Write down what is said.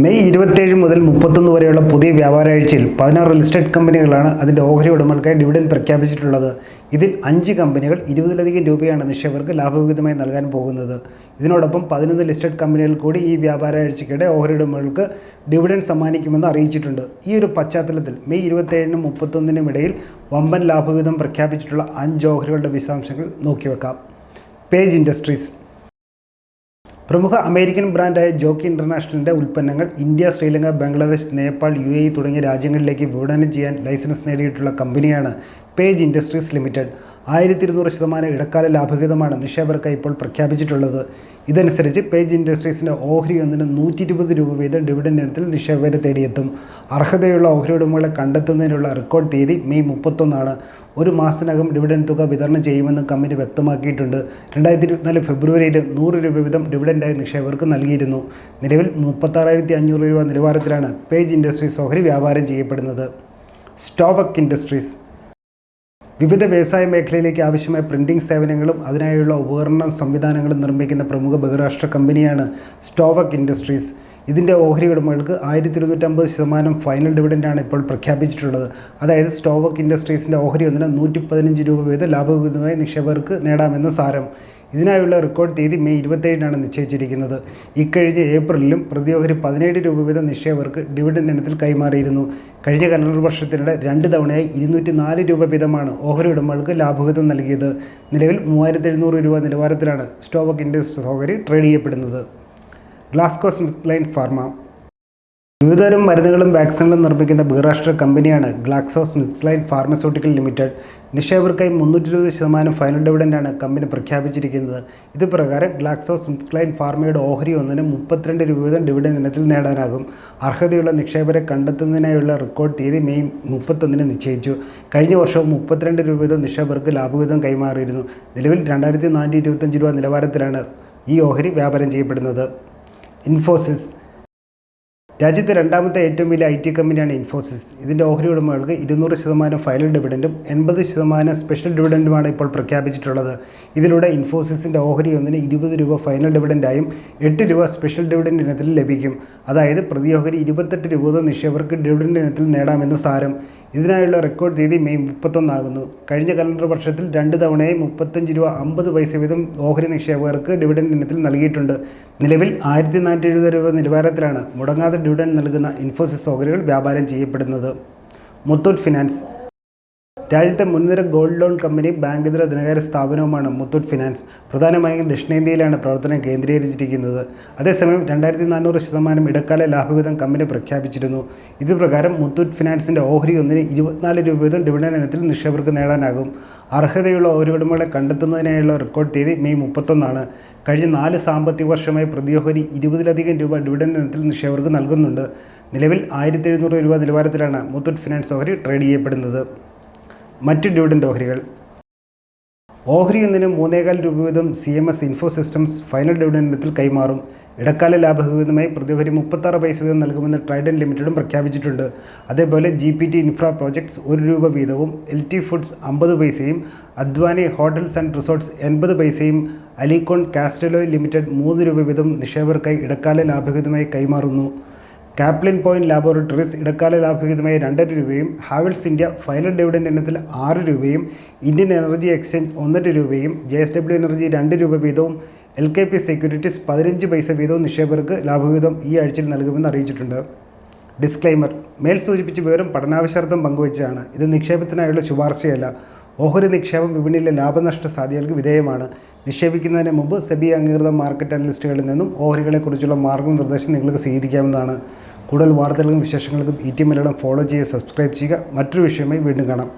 May ഇരുപത്തേഴ് മുതൽ മുപ്പത്തൊന്ന് വരെയുള്ള പുതിയ വ്യാപാരാഴ്ചയിൽ പതിനാറ് ലിസ്റ്റഡ് കമ്പനികളാണ് അതിന്റെ ഓഹരി ഉടമകൾക്കായി ഡിവിഡൻ പ്രഖ്യാപിച്ചിട്ടുള്ളത്. ഇതിൽ അഞ്ച് കമ്പനികൾ ഇരുപതിലധികം രൂപയാണ് നിക്ഷേപകർക്ക് ലാഭവിഹിതമായി നൽകാൻ പോകുന്നത്. ഇതിനോടൊപ്പം പതിനൊന്ന് ലിസ്റ്റഡ് കമ്പനികൾ കൂടി ഈ വ്യാപാരാഴ്ചയ്ക്കിടെ ഓഹരി ഉടമകൾക്ക് ഡിവിഡൻ സമ്മാനിക്കുമെന്ന് അറിയിച്ചിട്ടുണ്ട്. ഈ ഒരു പശ്ചാത്തലത്തിൽ മെയ് ഇരുപത്തേഴിനും മുപ്പത്തൊന്നിനും ഇടയിൽ വമ്പൻ ലാഭവിഹിതം പ്രഖ്യാപിച്ചിട്ടുള്ള അഞ്ച് ഓഹരികളുടെ വിശദാംശങ്ങൾ നോക്കിവെക്കാം. പേജ് ഇൻഡസ്ട്രീസ് പ്രമുഖ അമേരിക്കൻ ബ്രാൻഡായ ജോക്കി ഇന്റർനാഷണലിന്റെ ഉൽപ്പന്നങ്ങൾ India Sri Lanka Bangladesh Nepal U A തുടങ്ങിയ രാജ്യങ്ങളിലേക്ക് വിപണനം ചെയ്യാൻ ലൈസൻസ് നേടിയിട്ടുള്ള കമ്പനിയാണ് പേജ് ഇൻഡസ്ട്രീസ് ലിമിറ്റഡ്. ആയിരത്തി ഇരുന്നൂറ് ശതമാനം ഇടക്കാല ലാഭവിഹിതമാണ് നിക്ഷേപകർക്ക് ഇപ്പോൾ പ്രഖ്യാപിച്ചിട്ടുള്ളത്. ഇതനുസരിച്ച് പേജ് ഇൻഡസ്ട്രീസിന്റെ ഓഹരി ഒന്നിന് നൂറ്റി ഇരുപത് രൂപ വീതം ഡിവിഡൻഡ് ഇനത്തിൽ നിക്ഷേപകരെ തേടിയെത്തും. അർഹതയുള്ള ഓഹരി ഉടമകളെ കണ്ടെത്തുന്നതിനുള്ള റെക്കോർഡ് തീയതി മെയ് മുപ്പത്തൊന്നാണ്. ഒരു മാസത്തിനകം ഡിവിഡൻ തുക വിതരണം ചെയ്യുമെന്ന് കമ്പനി വ്യക്തമാക്കിയിട്ടുണ്ട്. രണ്ടായിരത്തി ഇരുപത്തിനാല് ഫെബ്രുവരിയിൽ നൂറ് രൂപ വീതം ഡിവിഡൻഡായി നിക്ഷേപകർക്ക് നൽകിയിരുന്നു. നിലവിൽ മുപ്പത്താറായിരത്തി അഞ്ഞൂറ് രൂപ നിലവാരത്തിലാണ് പേജ് ഇൻഡസ്ട്രീസ് ഓഹരി വ്യാപാരം ചെയ്യപ്പെടുന്നത്. സ്റ്റോവക് ഇൻഡസ്ട്രീസ് വിവിധ വ്യവസായ മേഖലയിലേക്ക് ആവശ്യമായ പ്രിന്റിംഗ് സേവനങ്ങളും അതിനായുള്ള ഉപകരണ സംവിധാനങ്ങളും നിർമ്മിക്കുന്ന പ്രമുഖ ബഹുരാഷ്ട്ര കമ്പനിയാണ് സ്റ്റോവക് ഇൻഡസ്ട്രീസ് ഇതിന്റെ ഓഹരി ഉടമകൾക്ക് ആയിരത്തി ഇരുന്നൂറ്റമ്പത് ശതമാനം ഫൈനൽ ഡിവിഡന്റാണ് ഇപ്പോൾ പ്രഖ്യാപിച്ചിട്ടുള്ളത്. അതായത് സ്റ്റോവക് ഇൻഡസ്ട്രീസിന്റെ ഓഹരി ഒന്നിന് നൂറ്റി പതിനഞ്ച് രൂപ വീതം ലാഭവിഹിതമായി നിക്ഷേപകർക്ക് നേടാമെന്ന സാരം. ഇതിനായുള്ള റെക്കോർഡ് തീയതി മെയ് ഇരുപത്തേഴിനാണ് നിശ്ചയിച്ചിരിക്കുന്നത്. ഇക്കഴിഞ്ഞ ഏപ്രിലിലും പ്രതിയോഹരി പതിനേഴ് രൂപ വീതം നിക്ഷേപകർക്ക് ഡിവിഡൻഡ് ഇനത്തിൽ കൈമാറിയിരുന്നു. കഴിഞ്ഞ കലണ്ടർ വർഷത്തിനിടെ രണ്ട് തവണയായി ഇരുന്നൂറ്റി നാല് രൂപ വീതമാണ് ഓഹരി ഉടമകൾക്ക് ലാഭവിഹിതം നൽകിയത്. നിലവിൽ മൂവായിരത്തി എഴുന്നൂറ് രൂപ നിലവാരത്തിലാണ് സ്റ്റോക്ക് ഇൻഡസ്ട്രി ഓഹരി ട്രേഡ് ചെയ്യപ്പെടുന്നത്. ഗ്ലാസ്കോ സ്മിത്ത് ലൈൻ ഫാർമ വിവിധതരം മരുന്നുകളും വാക്സിനുകളും നിർമ്മിക്കുന്ന ബഹുരാഷ്ട്ര കമ്പനിയാണ് ഗ്ലാക്സോസ് മിസ്ക്ലൈൻ ഫാർമസ്യൂട്ടിക്കൽ ലിമിറ്റഡ്. നിക്ഷേപകർക്കായി മുന്നൂറ്റി ഇരുപത് ശതമാനം ഫൈനൽ ഡിവിഡന്റാണ് കമ്പനി പ്രഖ്യാപിച്ചിരിക്കുന്നത്. ഇത് പ്രകാരം ഗ്ലാക്സോസ് മിസ്ക്ലൈൻ ഫാർമയുടെ ഓഹരി ഒന്നിന് മുപ്പത്തിരണ്ട് രൂപ വീതം ഡിവിഡൻ ഇനത്തിൽ നേടാനാകും. അർഹതയുള്ള നിക്ഷേപരെ കണ്ടെത്തുന്നതിനായുള്ള റെക്കോർഡ് തീയതി മെയ് മുപ്പത്തൊന്നിന് നിശ്ചയിച്ചു. കഴിഞ്ഞ വർഷവും മുപ്പത്തിരണ്ട് രൂപ വീതം നിക്ഷേപകർക്ക് ലാഭവിഹിതം കൈമാറിയിരുന്നു. നിലവിൽ രണ്ടായിരത്തി നാനൂറ്റി ഇരുപത്തഞ്ച് രൂപ നിലവാരത്തിലാണ് ഈ ഓഹരി വ്യാപാരം ചെയ്യപ്പെടുന്നത്. ഇൻഫോസിസ് രാജ്യത്തെ രണ്ടാമത്തെ ഏറ്റവും വലിയ ഐ ടി കമ്പനിയാണ് ഇൻഫോസിസ്. ഇതിന്റെ ഓഹരി ഉടമകൾക്ക് ഇരുന്നൂറ് ശതമാനം ഫൈനൽ ഡിവിഡന്റും എൺപത് ശതമാനം സ്പെഷ്യൽ ഡിവിഡന്റുമാണ് ഇപ്പോൾ പ്രഖ്യാപിച്ചിട്ടുള്ളത്. ഇതിലൂടെ ഇൻഫോസിസിന്റെ ഓഹരി ഒന്നിന് ഇരുപത് രൂപ ഫൈനൽ ഡിവിഡന്റായും എട്ട് രൂപ സ്പെഷ്യൽ ഡിവിഡന്റ് ഇനത്തിൽ ലഭിക്കും. അതായത് പ്രതി ഓഹരി ഇരുപത്തെട്ട് രൂപ നിക്ഷേപകർക്ക് ഡിവിഡന്റ് ഇനത്തിൽ നേടാമെന്ന് സാരം. ഇതിനായുള്ള റെക്കോർഡ് തീയതി മെയ് മുപ്പത്തൊന്നാകുന്നു. കഴിഞ്ഞ കലണ്ടർ വർഷത്തിൽ രണ്ട് തവണയായി മുപ്പത്തഞ്ച് രൂപ അമ്പത് പൈസ വീതം ഓഹരി നിക്ഷേപകർക്ക് ഡിവിഡൻഡ് ഇനത്തിൽ നൽകിയിട്ടുണ്ട്. നിലവിൽ ആയിരത്തി നാനൂറ്റി എഴുപത് രൂപ നിലവാരത്തിലാണ് മുടങ്ങാതെ ഡിവിഡൻഡ് നൽകുന്ന ഇൻഫോസിസ് ഓഹരികൾ വ്യാപാരം ചെയ്യപ്പെടുന്നത്. മുത്തൂറ്റ് ഫിനാൻസ് രാജ്യത്തെ മുൻനിര ഗോൾഡ് ലോൺ കമ്പനി ബാങ്കിതര ധനകാര്യ സ്ഥാപനവുമാണ് മുത്തൂറ്റ് ഫിനാൻസ് പ്രധാനമായും ദക്ഷിണേന്ത്യയിലാണ് പ്രവർത്തനം കേന്ദ്രീകരിച്ചിരിക്കുന്നത്. അതേസമയം രണ്ടായിരത്തി നാനൂറ് ശതമാനം ഇടക്കാല ലാഭവിഹിതം കമ്പനി പ്രഖ്യാപിച്ചിരുന്നു. ഇതുപ്രകാരം മുത്തൂറ്റ് ഫിനാൻസിന്റെ ഓഹരി ഒന്നിന് ഇരുപത്തിനാല് രൂപ വീതം ഡിവിഡൻ ഇനത്തിൽ നിക്ഷേപകർക്ക് നേടാനാകും. അർഹതയുള്ള ഓഹരി ഉടമകളെ കണ്ടെത്തുന്നതിനായുള്ള റെക്കോർഡ് തീയതി മെയ് മുപ്പത്തൊന്നാണ്. കഴിഞ്ഞ നാല് സാമ്പത്തിക വർഷമായി പ്രതിയോഹരി ഇരുപതിലധികം രൂപ ഡിവിഡൻ ഇനത്തിൽ നിക്ഷേപകർക്ക് നൽകുന്നുണ്ട്. നിലവിൽ ആയിരത്തി എഴുന്നൂറ് രൂപ നിലവാരത്തിലാണ് മുത്തൂറ്റ് ഫിനാൻസ് ഓഹരി ട്രേഡ് ചെയ്യപ്പെടുന്നത്. മറ്റ് ഡിവിഡൻഡ് ഓഹരികൾ. ഓഹരി ഒന്നിന് മൂന്നേകാൽ രൂപ വീതം C M S info systems final dividend ഇനത്തിൽ കൈമാറും. ഇടക്കാല ലാഭവിഹിതമായി പ്രതിഹരി മുപ്പത്താറ് പൈസ വീതം നൽകുമെന്ന് ട്രൈഡൻ ലിമിറ്റഡും പ്രഖ്യാപിച്ചിട്ടുണ്ട്. അതേപോലെ G P T infra projects ഒരു രൂപ വീതവും എൽ ടി ഫുഡ്സ് അമ്പത് പൈസയും അദ്വാനി ഹോട്ടൽസ് ആൻഡ് റിസോർട്ട്സ് എൺപത് പൈസയും അലിക്കോൺ കാസ്റ്റലോയ് ലിമിറ്റഡ് മൂന്ന് രൂപ വീതം നിക്ഷേപകർക്കായി ഇടക്കാല ലാഭവിഹിതമായി കൈമാറുന്നു. കാപ്ലിൻ പോയിന്റ് ലാബോറട്ടറീസ് ഇടക്കാല ലാഭവിഹിതമായി രണ്ടര രൂപയും ഹാവൽസ് ഇന്ത്യ ഫൈനൽ ഡിവിഡൻഡ് ഇനത്തിൽ ആറ് രൂപയും ഇന്ത്യൻ എനർജി എക്സ്ചേഞ്ച് ഒന്നര രൂപയും ജെ എസ് ഡബ്ല്യു എനർജി രണ്ട് രൂപ വീതവും എൽ കെ പി സെക്യൂരിറ്റീസ് പതിനഞ്ച് പൈസ വീതവും നിക്ഷേപകർക്ക് ലാഭവിഹിതം ഈ ആഴ്ചയിൽ നൽകുമെന്ന് അറിയിച്ചിട്ടുണ്ട്. ഡിസ്ക്ലൈമർ മേൽ സൂചിപ്പിച്ച വിവരം പഠനാവശ്യാർത്ഥം പങ്കുവച്ചതാണ് ഇത് നിക്ഷേപത്തിനായുള്ള ശുപാർശയല്ല. ഓഹരി നിക്ഷേപം വിപണിയിലെ ലാഭനഷ്ട സാധ്യതകൾക്ക് വിധേയമാണ്. നിക്ഷേപിക്കുന്നതിന് മുമ്പ് സെബി അംഗീകൃത മാർക്കറ്റ് അനലിസ്റ്റുകളിൽ നിന്നും ഓഹരികളെക്കുറിച്ചുള്ള മാർഗനിർദ്ദേശം നിങ്ങൾക്ക് സ്വീകരിക്കാവുന്നതാണ്. കൂടുതൽ വാർത്തകൾക്കും വിശേഷങ്ങൾക്കും ഇ ടി മലയാളം ഫോളോ ചെയ്യുക സബ്സ്ക്രൈബ് ചെയ്യുക. മറ്റൊരു വിഷയമായി വീണ്ടും കാണാം.